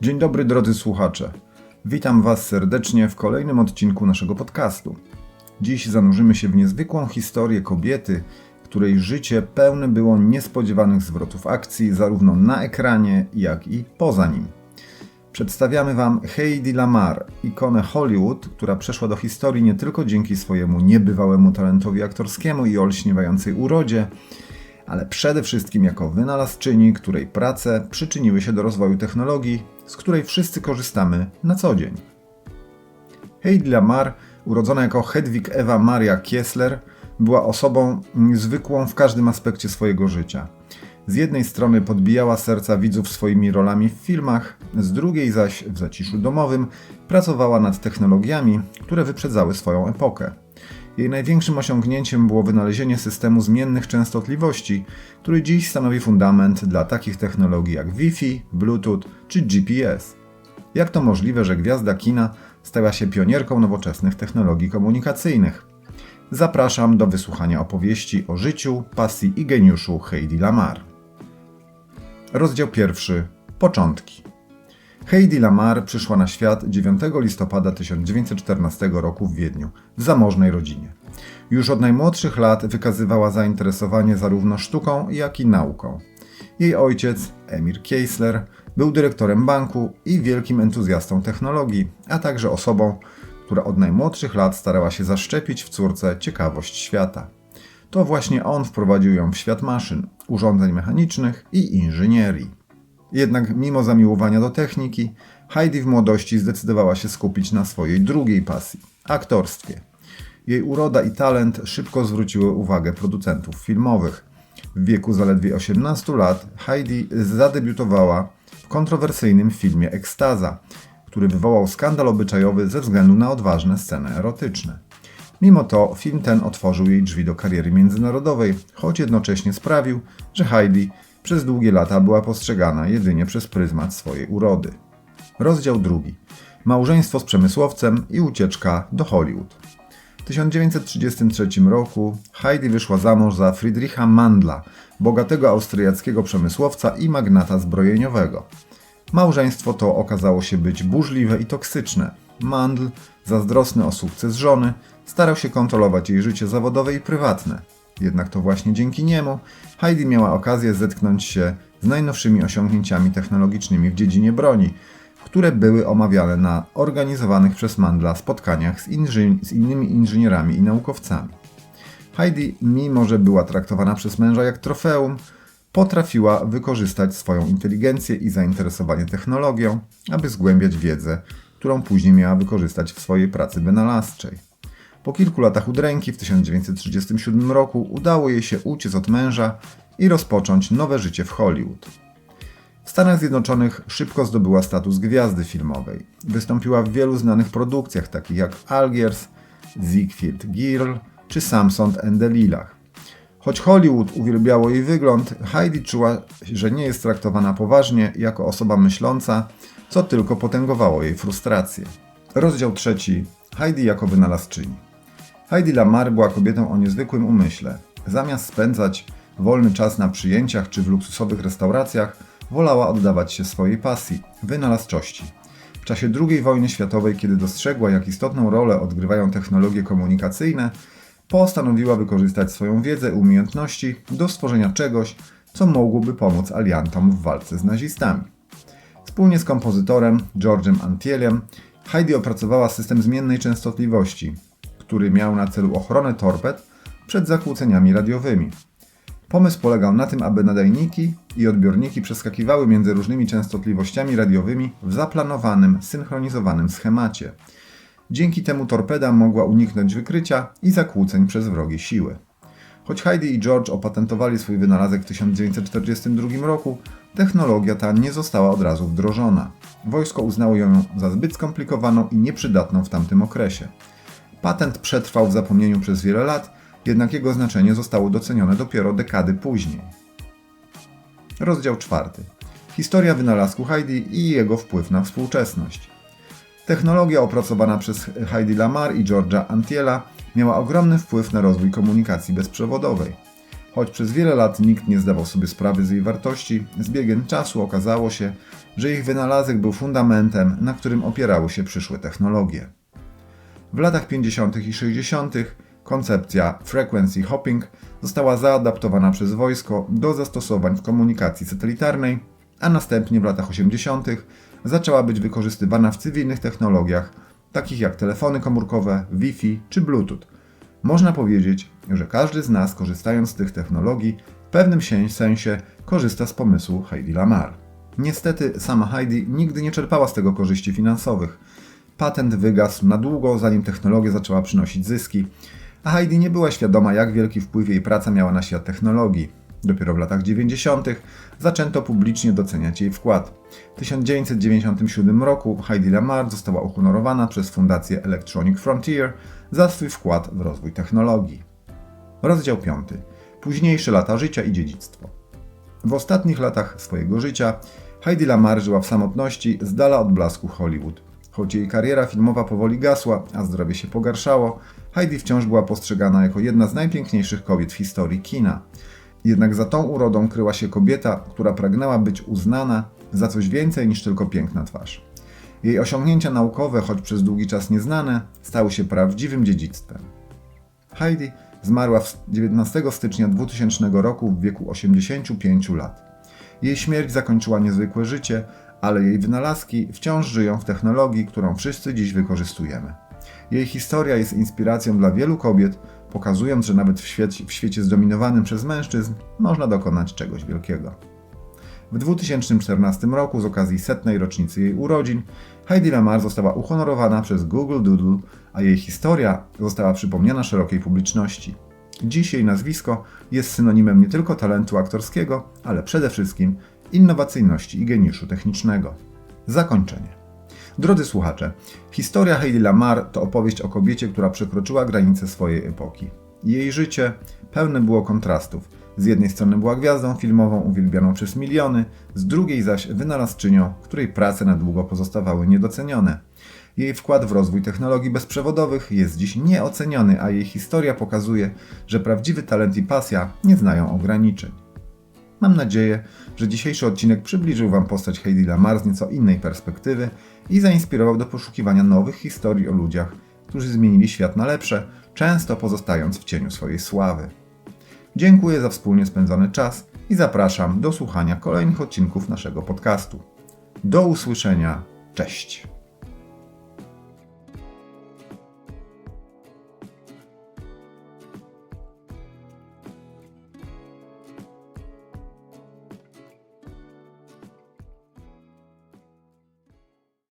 Dzień dobry drodzy słuchacze. Witam Was serdecznie w kolejnym odcinku naszego podcastu. Dziś zanurzymy się w niezwykłą historię kobiety, której życie pełne było niespodziewanych zwrotów akcji zarówno na ekranie, jak i poza nim. Przedstawiamy Wam Heidi Lamar, ikonę Hollywood, która przeszła do historii nie tylko dzięki swojemu niebywałemu talentowi aktorskiemu i olśniewającej urodzie, ale przede wszystkim jako wynalazczyni, której prace przyczyniły się do rozwoju technologii, z której wszyscy korzystamy na co dzień. Heidi Lamar, urodzona jako Hedwig Ewa Maria Kiesler, była osobą niezwykłą w każdym aspekcie swojego życia. Z jednej strony podbijała serca widzów swoimi rolami w filmach, z drugiej zaś w zaciszu domowym pracowała nad technologiami, które wyprzedzały swoją epokę. Jej największym osiągnięciem było wynalezienie systemu zmiennych częstotliwości, który dziś stanowi fundament dla takich technologii jak Wi-Fi, Bluetooth czy GPS. Jak to możliwe, że gwiazda kina stała się pionierką nowoczesnych technologii komunikacyjnych? Zapraszam do wysłuchania opowieści o życiu, pasji i geniuszu Heidi Lamar. Rozdział pierwszy. Początki. Heidi Lamar przyszła na świat 9 listopada 1914 roku w Wiedniu, w zamożnej rodzinie. Już od najmłodszych lat wykazywała zainteresowanie zarówno sztuką, jak i nauką. Jej ojciec, Emir Kiesler, był dyrektorem banku i wielkim entuzjastą technologii, a także osobą, która od najmłodszych lat starała się zaszczepić w córce ciekawość świata. To właśnie on wprowadził ją w świat maszyn, urządzeń mechanicznych i inżynierii. Jednak mimo zamiłowania do techniki, Heidi w młodości zdecydowała się skupić na swojej drugiej pasji aktorstwie. Jej uroda i talent szybko zwróciły uwagę producentów filmowych. W wieku zaledwie 18 lat Heidi zadebiutowała w kontrowersyjnym filmie Ekstaza, który wywołał skandal obyczajowy ze względu na odważne sceny erotyczne. Mimo to film ten otworzył jej drzwi do kariery międzynarodowej, choć jednocześnie sprawił, że Heidi przez długie lata była postrzegana jedynie przez pryzmat swojej urody. Rozdział drugi. Małżeństwo z przemysłowcem i ucieczka do Hollywood. W 1933 roku Heidi wyszła za mąż za Friedricha Mandla, bogatego austriackiego przemysłowca i magnata zbrojeniowego. Małżeństwo to okazało się być burzliwe i toksyczne. Mandl, zazdrosny o sukces żony, starał się kontrolować jej życie zawodowe i prywatne. Jednak to właśnie dzięki niemu Heidi miała okazję zetknąć się z najnowszymi osiągnięciami technologicznymi w dziedzinie broni, które były omawiane na organizowanych przez Mandla spotkaniach z, z innymi inżynierami i naukowcami. Heidi, mimo że była traktowana przez męża jak trofeum, potrafiła wykorzystać swoją inteligencję i zainteresowanie technologią, aby zgłębiać wiedzę, którą później miała wykorzystać w swojej pracy wynalazczej. Po kilku latach udręki w 1937 roku udało jej się uciec od męża i rozpocząć nowe życie w Hollywood. W Stanach Zjednoczonych szybko zdobyła status gwiazdy filmowej. Wystąpiła w wielu znanych produkcjach takich jak Algiers, Ziegfeld Girl czy Samson and Delilah. Choć Hollywood uwielbiało jej wygląd, Heidi czuła, że nie jest traktowana poważnie jako osoba myśląca, co tylko potęgowało jej frustrację. Rozdział trzeci. Heidi jako wynalazczyni. Heidi Lamar była kobietą o niezwykłym umyśle. Zamiast spędzać wolny czas na przyjęciach czy w luksusowych restauracjach, wolała oddawać się swojej pasji wynalazczości. W czasie II wojny światowej, kiedy dostrzegła, jak istotną rolę odgrywają technologie komunikacyjne, postanowiła wykorzystać swoją wiedzę i umiejętności do stworzenia czegoś, co mogłoby pomóc aliantom w walce z nazistami. Wspólnie z kompozytorem George'em Antielem Heidi opracowała system zmiennej częstotliwości, który miał na celu ochronę torped przed zakłóceniami radiowymi. Pomysł polegał na tym, aby nadajniki i odbiorniki przeskakiwały między różnymi częstotliwościami radiowymi w zaplanowanym, synchronizowanym schemacie. Dzięki temu torpeda mogła uniknąć wykrycia i zakłóceń przez wrogie siły. Choć Heidi i George opatentowali swój wynalazek w 1942 roku, technologia ta nie została od razu wdrożona. Wojsko uznało ją za zbyt skomplikowaną i nieprzydatną w tamtym okresie. Patent przetrwał w zapomnieniu przez wiele lat, jednak jego znaczenie zostało docenione dopiero dekady później. Rozdział czwarty. Historia wynalazku Heidi i jego wpływ na współczesność. Technologia opracowana przez Heidi Lamar i George'a Antiela miała ogromny wpływ na rozwój komunikacji bezprzewodowej. Choć przez wiele lat nikt nie zdawał sobie sprawy z jej wartości, z biegiem czasu okazało się, że ich wynalazek był fundamentem, na którym opierały się przyszłe technologie. W latach 50. i 60. koncepcja frequency hopping została zaadaptowana przez wojsko do zastosowań w komunikacji satelitarnej, a następnie w latach 80. zaczęła być wykorzystywana w cywilnych technologiach, takich jak telefony komórkowe, Wi-Fi czy Bluetooth. Można powiedzieć, że każdy z nas, korzystając z tych technologii, w pewnym sensie korzysta z pomysłu Heidi Lamar. Niestety, sama Heidi nigdy nie czerpała z tego korzyści finansowych. Patent wygasł na długo, zanim technologia zaczęła przynosić zyski, a Heidi nie była świadoma, jak wielki wpływ jej praca miała na świat technologii. Dopiero w latach 90. zaczęto publicznie doceniać jej wkład. W 1997 roku Heidi Lamar została uhonorowana przez fundację Electronic Frontier za swój wkład w rozwój technologii. Rozdział 5. Późniejsze lata życia i dziedzictwo. W ostatnich latach swojego życia Heidi Lamar żyła w samotności z dala od blasku Hollywood. Choć jej kariera filmowa powoli gasła, a zdrowie się pogarszało, Heidi wciąż była postrzegana jako jedna z najpiękniejszych kobiet w historii kina. Jednak za tą urodą kryła się kobieta, która pragnęła być uznana za coś więcej niż tylko piękna twarz. Jej osiągnięcia naukowe, choć przez długi czas nieznane, stały się prawdziwym dziedzictwem. Heidi zmarła 19 stycznia 2000 roku w wieku 85 lat. Jej śmierć zakończyła niezwykłe życie, ale jej wynalazki wciąż żyją w technologii, którą wszyscy dziś wykorzystujemy. Jej historia jest inspiracją dla wielu kobiet, pokazując, że nawet w świecie, w świecie zdominowanym przez mężczyzn można dokonać czegoś wielkiego. W 2014 roku, z okazji setnej rocznicy jej urodzin, Heidi Lamar została uhonorowana przez Google Doodle, a jej historia została przypomniana szerokiej publiczności. Dziś jej nazwisko jest synonimem nie tylko talentu aktorskiego, ale przede wszystkim innowacyjności i geniuszu technicznego. Zakończenie. Drodzy słuchacze, historia Heidi Lamar to opowieść o kobiecie, która przekroczyła granice swojej epoki. Jej życie pełne było kontrastów. Z jednej strony była gwiazdą filmową uwielbianą przez miliony, z drugiej zaś wynalazczynią, której prace na długo pozostawały niedocenione. Jej wkład w rozwój technologii bezprzewodowych jest dziś nieoceniony, a jej historia pokazuje, że prawdziwy talent i pasja nie znają ograniczeń. Mam nadzieję, że dzisiejszy odcinek przybliżył Wam postać Heidi Lamar z nieco innej perspektywy i zainspirował do poszukiwania nowych historii o ludziach, którzy zmienili świat na lepsze, często pozostając w cieniu swojej sławy. Dziękuję za wspólnie spędzony czas i zapraszam do słuchania kolejnych odcinków naszego podcastu. Do usłyszenia. Cześć.